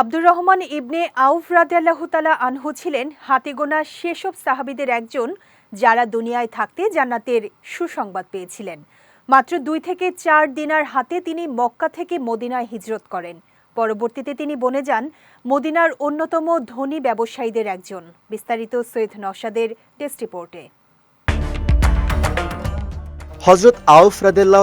আব্দুর রহমান ইবনে আউফ রাদিয়াল্লাহু তাআলা আনহু ছিলেন হাতে গোনা সেসব সাহাবীদের একজন যারা দুনিয়ায় থাকতে জান্নাতের সুসংবাদ পেয়েছিলেন। মাত্র দুই থেকে চার দিনার হাতে তিনি মক্কা থেকে মদিনায় হিজরত করেন। পরবর্তীতে তিনি বনে যান, মদিনার অন্যতম ধনী ব্যবসায়ীদের একজন। বিস্তারিত সৈয়দ নওশাদের টেস্ট রিপোর্টে। হজরত আউফ রাদেল্লাহ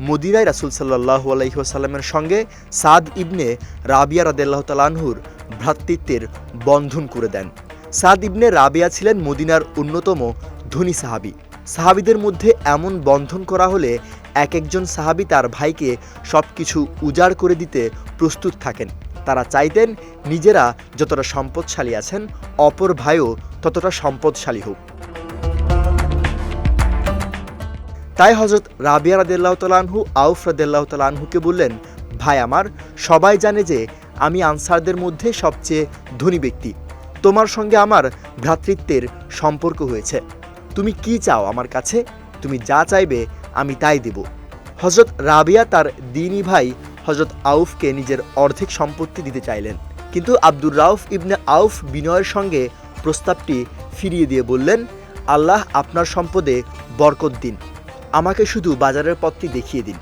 মদিনায় রাসুল সাল্লাহ আলহিহাসাল্লামের সঙ্গে সাদ ইবনে রাবিয়া রাদেল্লাহ তালানহুর ভ্রাতৃত্বের বন্ধন করে দেন। সাদ ইবনে রাবিয়া ছিলেন মদিনার অন্যতম ধনী সাহাবি। সাহাবিদের মধ্যে এমন বন্ধন করা হলে এক একজন সাহাবি তার ভাইকে সব কিছু উজাড় করে দিতে প্রস্তুত থাকেন। তারা চাইতেন নিজেরা যতটা সম্পদশালী আছেন, অপর ভাইও ততটা সম্পদশালী হোক। তাই হজরত রাবিয়া রাদেল্লাহ আউফ রাদেল্লাহ তালানহুকে বললেন, ভাই আমার, সবাই জানে যে আমি আনসারদের মধ্যে সবচেয়ে ধনী ব্যক্তি। তোমার সঙ্গে আমার ভ্রাতৃত্বের সম্পর্ক হয়েছে। তুমি কি চাও আমার কাছে? তুমি যা চাইবে আমি তাই দেব। হজরত রাবিয়া তার দিনী ভাই হজরত আউফকে নিজের অর্ধেক সম্পত্তি দিতে চাইলেন। কিন্তু আব্দুর রাউফ ইবনে আউফ বিনয়ের সঙ্গে প্রস্তাবটি ফিরিয়ে দিয়ে বললেন, আল্লাহ আপনার সম্পদে বরকত দিন। আমাকে শুধু বাজারের পথটি দেখিয়ে দিন।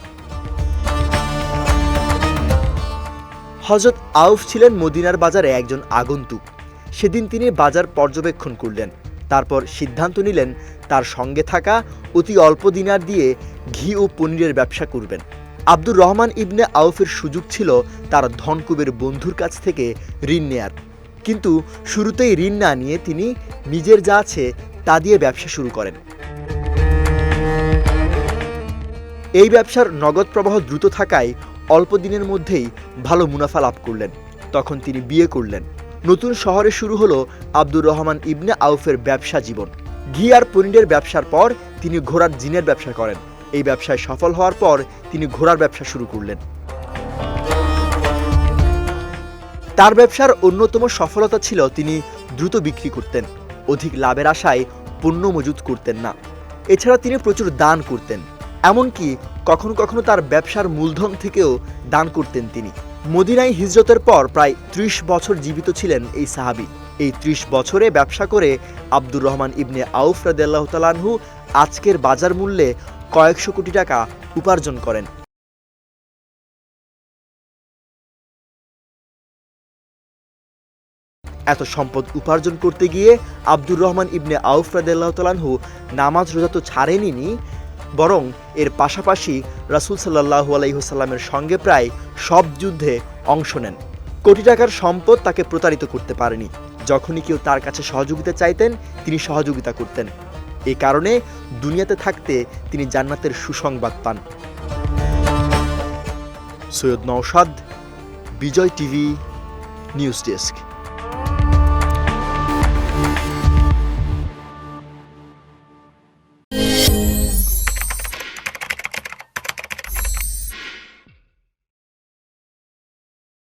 হজরত আউফ ছিলেন মদিনার বাজারে একজন আগন্তুক। সেদিন তিনি বাজার পর্যবেক্ষণ করলেন। তারপর সিদ্ধান্ত নিলেন, তার সঙ্গে থাকা অতি অল্প দিনার দিয়ে ঘি ও পনিরের ব্যবসা করবেন। আব্দুর রহমান ইবনে আউফের সুযোগ ছিল তার ধনকুবের বন্ধুর কাছ থেকে ঋণ নেয়ার। কিন্তু শুরুতেই ঋণ না নিয়ে তিনি নিজের যা আছে তা দিয়ে ব্যবসা শুরু করেন। এই ব্যবসার নগদ প্রবাহ দ্রুত থাকায় অল্প দিনের মধ্যেই ভালো মুনাফা লাভ করলেন। তখন তিনি বিয়ে করলেন। নতুন শহরে শুরু হলো আব্দুর রহমান ইবনে আউফের ব্যবসা জীবন। ঘি আর পনিরের ব্যবসার পর তিনি ঘোড়ার জিনের ব্যবসা করেন। এই ব্যবসায় সফল হওয়ার পর তিনি ঘোড়ার ব্যবসা শুরু করলেন। তার ব্যবসার অন্যতম সফলতা ছিল তিনি দ্রুত বিক্রি করতেন। অধিক লাভের আশায় পণ্য মজুত করতেন না। এছাড়া তিনি প্রচুর দান করতেন। এমনকি কখনো কখনো তার ব্যবসার মূলধন থেকেও দান করতেন তিনি। মদিনায় হিজরতের পর প্রায় ত্রিশ বছর জীবিত ছিলেন এই সাহাবি। এই ত্রিশ বছরে ব্যবসা করে আব্দুর রহমান ইবনে আউফ রাদেল্লাহ তালানহু আজকের বাজার মূল্যে কয়েকশো কোটি টাকা উপার্জন করেন। এত সম্পদ উপার্জন করতে গিয়ে আব্দুর রহমান ইবনে আউফ রাদেল্লাহ তালানহু নামাজ রোজা তো ছাড়েনি বরং এর পাশাপাশি রাসুল সাল্লাহু আলাইসাল্লামের সঙ্গে প্রায় সব যুদ্ধে অংশ নেন। কোটি টাকার সম্পদ তাকে প্রতারিত করতে পারেনি। যখনই কেউ তার কাছে সহযোগিতা চাইতেন, তিনি সহযোগিতা করতেন। এ কারণে দুনিয়াতে থাকতে তিনি জান্নাতের সুসংবাদ পান। Syed Naushad, Bijoy TV, news desk.